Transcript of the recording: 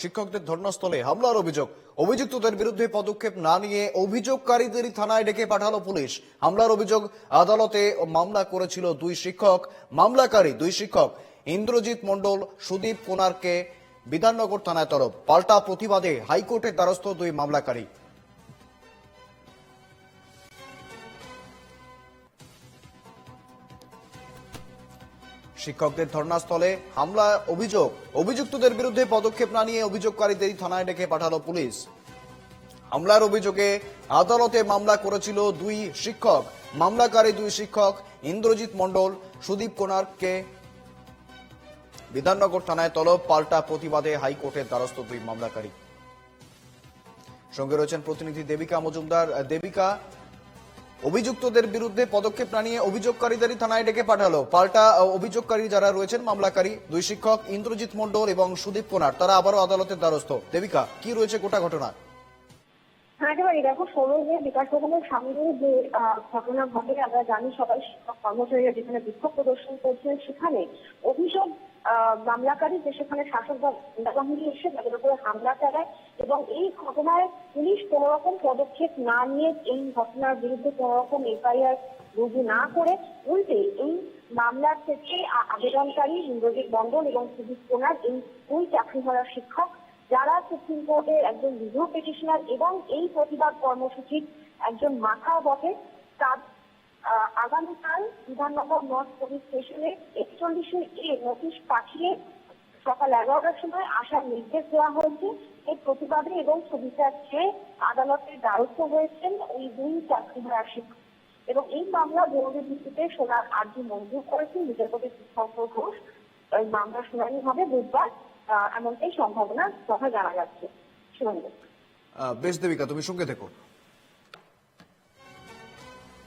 শিক্ষকদের ধর্ণাস্থলে হামলার অভিযোগ। অভিযুক্তদের বিরুদ্ধে পদক্ষেপ না নিয়ে অভিযোগকারীদের থানায় ডেকে পাঠালো পুলিশ। হামলার অভিযোগ আদালতে মামলা করেছিল দুই শিক্ষক, মামলাকারী দুই শিক্ষক। ইন্দ্রজিৎ মণ্ডল, সুদীপ কোনারকে বিধাননগর থানায় তরফ পাল্টা প্রতিবাদে হাইকোর্টের দ্বারস্থ দুই মামলাকারী। শিক্ষকদের ধর্ণাস্থলে হামলা, অভিযোগ। অভিযুক্তদের বিরুদ্ধে পদক্ষেপ না নিয়ে অভিযোগকারীদের থানায় ডেকে পাঠালো পুলিশ। হামলার অভিযোগে আদালতে মামলা করেছিল দুই শিক্ষক। মামলাকারী দুই শিক্ষক ইন্দ্রজিৎ মণ্ডল, সুদীপ কোনারকে বিধাননগর থানায় তলব পাল্টা প্রতিবাদে হাইকোর্টের দ্বারস্থ দুই মামলাকারী। সঙ্গে রয়েছেন প্রতিনিধি দেবিকা মজুমদার। দেবিকা অভিযুক্তদের বিরুদ্ধে পদক্ষেপ না নিয়ে অভিযোগকারীদেরই থানায় ডেকে পাঠালো। পাল্টা অভিযোগকারী যারা রয়েছেন, মামলাকারী দুই শিক্ষক ইন্দ্রজিৎ মণ্ডল এবং সুদীপ কোনার, তারা আবারও আদালতের দ্বারস্থ। দেবিকা, কি রয়েছে গোটা ঘটনা? হ্যাঁ একেবারে দেখো, ষোলো যে বিকাশ ভবনের সামনে যে ঘটনা ঘটে, আমরা জানি সবাই শিক্ষক কর্মচারীরা যেখানে বিক্ষোভ প্রদর্শন করছেন, সেখানে অভিযোগ মামলাকারী যে সেখানে শাসক বাহিনী এসে তাদের উপরে হামলা চালায় এবং এই ঘটনায় পুলিশ কোনো রকম পদক্ষেপ না নিয়ে এই ঘটনার বিরুদ্ধে কোনো রকম এফআইআর রুজু না করে উল্টে এই মামলার ক্ষেত্রে আবেদনকারী ইন্দ্রজিৎ মণ্ডল এবং সুদীপ কোনার এই দুই চাকরিহারা শিক্ষক যারা সুপ্রিম কোর্টের একজন রিভিউ পিটিশনার এবং এই প্রতিবাদ কর্মসূচির একজন মাথা বটে, তার আগামীকাল বিধাননগর নর্থ পুলিশ স্টেশনে একচল্লিশের এ নোটিশ পাঠিয়ে সকাল এগারোটার সময় আসার নির্দেশ দেওয়া হয়েছে। এই প্রতিবাদে এবং সুবিচার চেয়ে আদালতের দ্বারস্থ হয়েছেন ওই দুই চাকরিহারা শিক্ষক এবং এই মামলা জরুরি ভিত্তিতে শোনার আর্জি মঞ্জুর করেছেন বিচারপতি শঙ্কর ঘোষ। এই মামলার শুনানি হবে বুধবার। এমনটাই সম্ভাবনা কথা জানা যাচ্ছে। শুনানি। বেশ, দেবিকা, তুমি সঙ্গে থেকো।